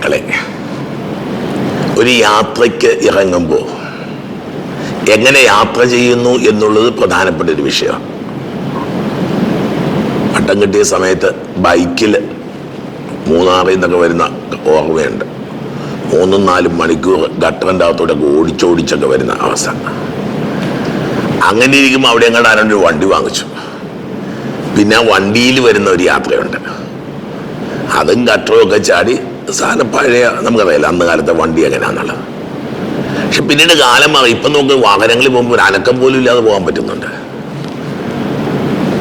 ദൈവമക്കളെ ഒരു യാത്രയ്ക്ക് ഇറങ്ങുമ്പോൾ എങ്ങനെ യാത്ര ചെയ്യുന്നു എന്നുള്ളത് പ്രധാനപ്പെട്ട ഒരു വിഷയമാണ്. പട്ടം കിട്ടിയ സമയത്ത് ബൈക്കിൽ മൂന്നാറിൽ നിന്നൊക്കെ വരുന്ന ഓർമ്മയുണ്ട്. മൂന്നും നാലും മണിക്കൂർ ഗട്ടറിന്റെ അകത്തൂടെ ഓടിച്ചോടിച്ചൊക്കെ വരുന്ന അവസ്ഥ. അങ്ങനെ ഇരിക്കുമ്പോൾ അവിടെ എങ്ങാണ്ട് ആരൊരു വണ്ടി വാങ്ങിച്ചു. പിന്നെ വണ്ടിയിൽ വരുന്ന ഒരു യാത്രയുണ്ട്. അതും ഗട്ടറും ഒക്കെ ചാടി സാധനം പഴയ നമുക്കറിയില്ല അന്ന് കാലത്തെ വണ്ടി എങ്ങനെയാണെന്നുള്ളത് പക്ഷെ പിന്നീട് കാലം മാറി. ഇപ്പം നമുക്ക് വാഹനങ്ങളിൽ പോകുമ്പോൾ ഒരു അനക്കം പോലും ഇല്ലാതെ പോകാൻ പറ്റുന്നുണ്ട്.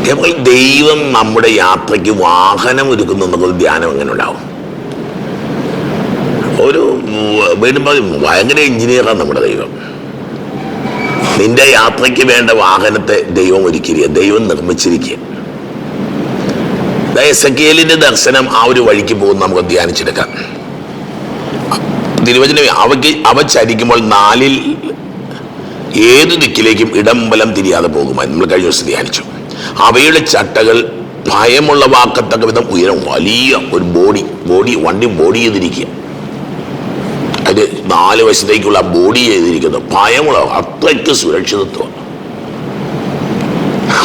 കേവൽ ദൈവം നമ്മുടെ യാത്രയ്ക്ക് വാഹനം ഒരുക്കുന്നു എന്നൊക്കെ ധ്യാനം എങ്ങനെ ഉണ്ടാവും ഒരു വീണ്ടും ഭയങ്കര എഞ്ചിനീയറാണ് നമ്മുടെ ദൈവം. നിന്റെ യാത്രയ്ക്ക് വേണ്ട വാഹനത്തെ ദൈവം ഒരുക്കിയിരിക്കുക ദൈവം നിർമ്മിച്ചിരിക്കുക എസക്കിയലിന്റെ ദർശനം ആ ഒരു വഴിക്ക് പോകുന്ന നമുക്ക് ധ്യാനിച്ചെടുക്കാം. തിരുവചനം അവയ്ക്ക് അവ ചരിക്കുമ്പോൾ നാലിൽ ഏത് ദിക്കിലേക്കും ഇടംബലം തിരിയാതെ പോകുമായി നമ്മൾ കഴിഞ്ഞ ദിവസം ധ്യാനിച്ചു. അവയുടെ ചട്ടകൾ ഭയമുള്ളവാക്കത്തക്ക വിധം ഉയരം വലിയ ഒരു ബോഡി ബോഡി വണ്ടി ബോഡി ചെയ്തിരിക്കുക. അതിന്റെ നാല് വശത്തേക്കുള്ള ബോഡി ചെയ്തിരിക്കുന്നു. ഭയമുള്ള അത്രയ്ക്ക് സുരക്ഷിതത്വം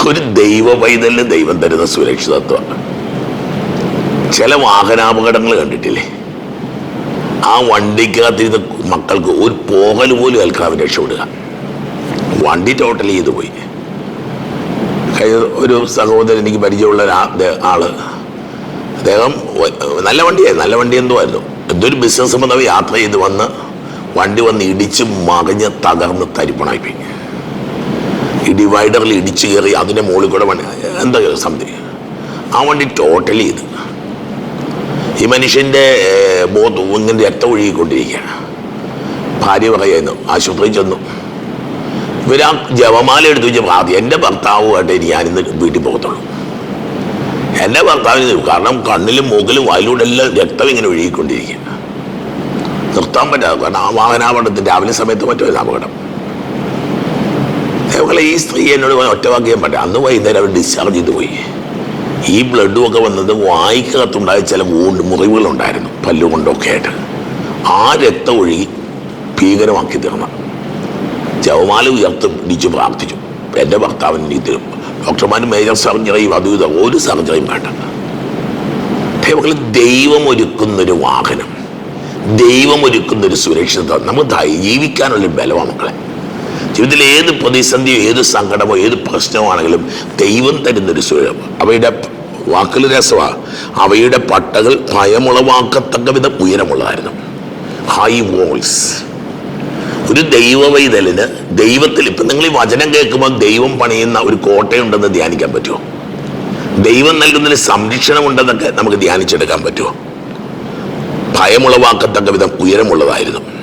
ഒരു ദൈവ പൈതലിന് ദൈവം തരുന്ന സുരക്ഷിതത്വം ചില വാഹനാപകടങ്ങൾ കണ്ടിട്ടില്ലേ? ആ വണ്ടിക്കകത്തിരുന്ന മക്കൾക്ക് ഒരു പോകൽ പോലും ഏൽക്കാതെ രക്ഷപ്പെടുക. വണ്ടി ടോട്ടൽ ചെയ്തു പോയി. ഒരു സഹോദരൻ എനിക്ക് പരിചയമുള്ള ആൾ. അദ്ദേഹം നല്ല വണ്ടിയായിരുന്നു. നല്ല വണ്ടി എന്തോ ആയിരുന്നു. എന്തൊരു ബിസിനസ് സംബന്ധം യാത്ര ചെയ്ത് വന്ന് വണ്ടി വന്ന് ഇടിച്ച് മകഞ്ഞ് തകർന്ന് തരിപ്പണായി പോയി. ഈ ഡിവൈഡറിൽ ഇടിച്ച് കയറി അതിന്റെ മുകളിൽ കൂടെ വണ്ടി എന്താ സംതിങ്. ആ വണ്ടി ടോട്ടലി ചെയ്ത്. ഈ മനുഷ്യന്റെ ബോധം ഇങ്ങനെ രക്തം ഒഴുകിക്കൊണ്ടിരിക്കുകയാണ്. ഭാര്യ പറയുന്നു ആശുപത്രിയിൽ ചെന്നു. ഇവരാ ജപമാല എടുത്തു വെച്ച പ്രാർത്ഥി. എന്റെ ഭർത്താവുമായിട്ട് ഞാനിന്ന് വീട്ടിൽ പോകത്തുള്ളൂ. എന്റെ ഭർത്താവിന് കാരണം കണ്ണിലും മൂക്കിലും വായിലൂടെ എല്ലാം രക്തം ഇങ്ങനെ ഒഴുകിക്കൊണ്ടിരിക്കുകയാണ്. നിർത്താൻ പറ്റാതെ കാരണം ആ വാഹനാപടത്തിൽ രാവിലെ സമയത്ത് മറ്റൊരു അപകടം. അതേപോലെ ഈ സ്ത്രീ എന്നോട് ഒറ്റവാക്കിയാൻ പറ്റും അന്ന് വൈകുന്നേരം അവർ ഡിസ്ചാർജ് ചെയ്ത് പോയി. ഈ ബ്ലഡും ഒക്കെ വന്നത് വായിക്കകത്തുണ്ടായ ചില വൂണ്ട് മുറിവുകളുണ്ടായിരുന്നു പല്ലുകൊണ്ടൊക്കെ ആയിട്ട്. ആ രക്തം ഒഴുകി ഭീകരമാക്കി തീർന്ന. ജവമാല ഉയർത്ത് പിടിച്ച് പ്രാർത്ഥിച്ചു. എന്റെ ഭർത്താവിന് തരും ഡോക്ടർമാരും മേജർ സർജറിയും അതും ഇതും ഒരു സർജറിയും വേണ്ട. ദൈവങ്ങളെ ദൈവം ഒരുക്കുന്നൊരു വാഹനം ദൈവം ഒരുക്കുന്നൊരു സുരക്ഷിതത്വം. നമുക്ക് ജീവിക്കാനുള്ളൊരു ജീവിക്കാനുള്ള ബലമാണ് മക്കളെ. ജീവിതത്തിൽ ഏത് പ്രതിസന്ധിയോ ഏത് സങ്കടമോ ഏത് പ്രശ്നമാണെങ്കിലും ദൈവം തരുന്നൊരു സുഖം അവയുടെ വാക്കുകൾ രസമാണ് അവയുടെ പട്ടകൾ ഭയമുളവാക്കത്തക്ക വിധം ഉയരമുള്ളതായിരുന്നു. ഹൈ വോൾസ് ഒരു ദൈവവൈതലിന് ദൈവത്തിൽ ഇപ്പം നിങ്ങൾ ഈ വചനം കേൾക്കുമ്പോൾ ദൈവം പണിയുന്ന ഒരു കോട്ടയുണ്ടെന്ന് ധ്യാനിക്കാൻ പറ്റുമോ? ദൈവം നൽകുന്നതിൽ സംരക്ഷണമുണ്ടെന്നൊക്കെ നമുക്ക് ധ്യാനിച്ചെടുക്കാൻ പറ്റുമോ? ഭയമുളവാക്കത്തക്ക വിധം ഉയരമുള്ളതായിരുന്നു.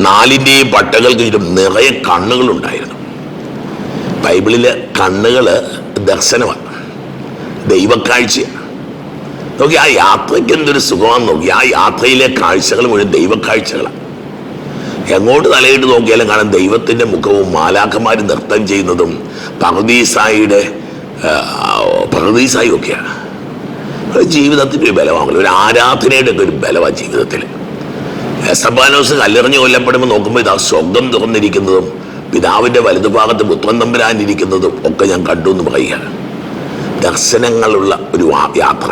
നാലിന്റെയും പട്ടകൾക്ക് ചുറ്റും നിറയെ കണ്ണുകളുണ്ടായിരുന്നു. ബൈബിളിലെ കണ്ണുകൾ ദർശനമാണ് ദൈവക്കാഴ്ചയാണ്. നോക്കി ആ യാത്രയ്ക്ക് എന്തൊരു സുഖമാണെന്ന് നോക്കി. ആ യാത്രയിലെ കാഴ്ചകൾ മുഴുവൻ ദൈവക്കാഴ്ചകളാണ്. എങ്ങോട്ട് തലയിട്ട് നോക്കിയാലും കാണാൻ ദൈവത്തിന്റെ മുഖവും മാലാഖമാർ നൃത്തം ചെയ്യുന്നതും പർദീസായിയുടെ പർദീസായി ഒക്കെയാണ്. ജീവിതത്തിന്റെ ഒരു ബലമാണല്ലോ. ഒരു ആരാധനയുടെ ഒക്കെ ഒരു ബലമാണ് ജീവിതത്തിൽ എസബാനോസ് കല്ലെറിഞ്ഞ് കൊല്ലപ്പെടുമ്പോൾ നോക്കുമ്പോൾ ഇതാ സ്വർഗം തുറന്നിരിക്കുന്നതും പിതാവിന്റെ വലതുഭാഗത്ത് പുത്രൻ തമ്പുരാനിരിക്കുന്നതും ഒക്കെ ഞാൻ കണ്ടു എന്ന് പറയുകയാണ്. ദർശനങ്ങളുള്ള ഒരു യാത്ര.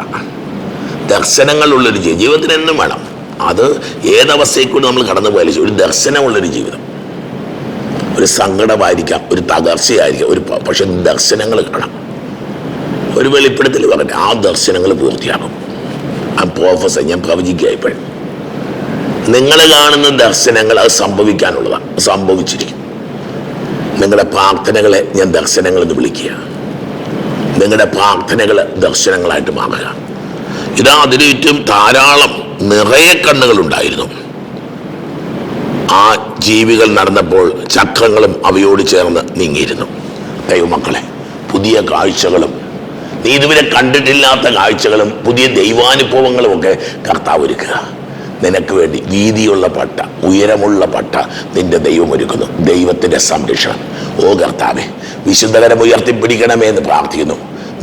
ദർശനങ്ങളുള്ളൊരു ജീവിതം. ജീവിതത്തിന് എന്നും വേണം. അത് ഏതവസ്ഥയിൽ കൂടി നമ്മൾ കടന്നു പോയാലും ഒരു ദർശനമുള്ളൊരു ജീവിതം. ഒരു സങ്കടമായിരിക്കാം ഒരു തകർച്ചയായിരിക്കാം ഒരു പക്ഷെ ദർശനങ്ങൾ കാണാം. ഒരു വെളിപ്പെടുത്തൽ പറഞ്ഞു ആ ദർശനങ്ങൾ പൂർത്തിയാകും. ആ പ്രോഫസർ ഞാൻ പ്രവചിക്കുക ഇപ്പോഴും. നിങ്ങൾ കാണുന്ന ദർശനങ്ങൾ അത് സംഭവിക്കാനുള്ളതാണ്. സംഭവിച്ചിരിക്കും നിങ്ങളുടെ പ്രാർത്ഥനകളെ ഞാൻ ദർശനങ്ങൾ എന്ന് വിളിക്കുക നിങ്ങളുടെ പ്രാർത്ഥനകൾ ദർശനങ്ങളായിട്ട് മാറുക ഇതാ അതിന് ചുറ്റും ധാരാളം നിറയെ കണ്ണുകൾ ഉണ്ടായിരുന്നു ആ ജീവികൾ നടന്നപ്പോൾ ചക്രങ്ങളും അവയോട് ചേർന്ന് നീങ്ങിയിരുന്നു. ദൈവമക്കളെ പുതിയ കാഴ്ചകളും നീ ഇതുവരെ കണ്ടിട്ടില്ലാത്ത കാഴ്ചകളും പുതിയ ദൈവാനുഭവങ്ങളും ഒക്കെ കർത്താവ് ഒരുക്കുക. നിനക്ക് വേണ്ടി വീതിയുള്ള പട്ട ഉയരമുള്ള പട്ട നിന്റെ ദൈവം ഒരുക്കുന്നു. ദൈവത്തിന്റെ സംരക്ഷണം. ഓ കർത്താവെ വിശുദ്ധകരം ഉയർത്തിപ്പിടിക്കണമേ എന്ന് പ്രാർത്ഥിക്കുന്നു.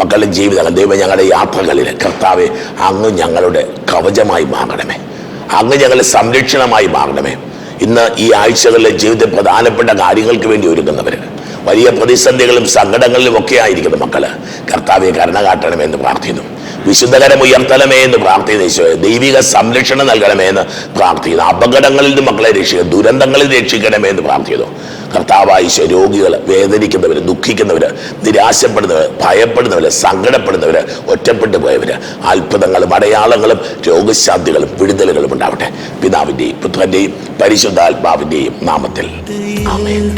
മക്കളുടെ ജീവിതങ്ങൾ ദൈവം ഞങ്ങളുടെ യാത്രകളിൽ കർത്താവെ അങ്ങ് ഞങ്ങളുടെ കവചമായി മാറണമേ. അങ്ങ് ഞങ്ങളുടെ സംരക്ഷണമായി മാറണമേ. ഇന്ന് ഈ ആഴ്ചകളിലെ ജീവിതം പ്രധാനപ്പെട്ട കാര്യങ്ങൾക്ക് വേണ്ടി ഒരുങ്ങുന്നവർ വലിയ പ്രതിസന്ധികളും സങ്കടങ്ങളിലും ഒക്കെ ആയിരിക്കുന്നു മക്കൾ. കർത്താവെ കരുണ കാട്ടണമെന്ന് പ്രാർത്ഥിക്കുന്നു. വിശുദ്ധകരം ഉയർത്തണമേ എന്ന് ഈശോയെ. ദൈവിക സംരക്ഷണം നൽകണമേ എന്ന് പ്രാർത്ഥിക്കുന്നു. അപകടങ്ങളിൽ നിന്ന് മക്കളെ രക്ഷിക്കുക ദുരന്തങ്ങളിൽ രക്ഷിക്കണമേ എന്ന് പ്രാർത്ഥിക്കുന്നു. കർത്താവായ ഈശോ രോഗികൾ വേദനിക്കുന്നവർ ദുഃഖിക്കുന്നവർ നിരാശപ്പെടുന്നവർ ഭയപ്പെടുന്നവർ സങ്കടപ്പെടുന്നവർ ഒറ്റപ്പെട്ടു പോയവർ അത്ഭുതങ്ങളും അടയാളങ്ങളും രോഗശാന്തികളും വിടുതലുകളും ഉണ്ടാവട്ടെ. പിതാവിന്റെയും പുത്രന്റെയും പരിശുദ്ധാത്മാവിന്റെയും നാമത്തിൽ. ആമേൻ.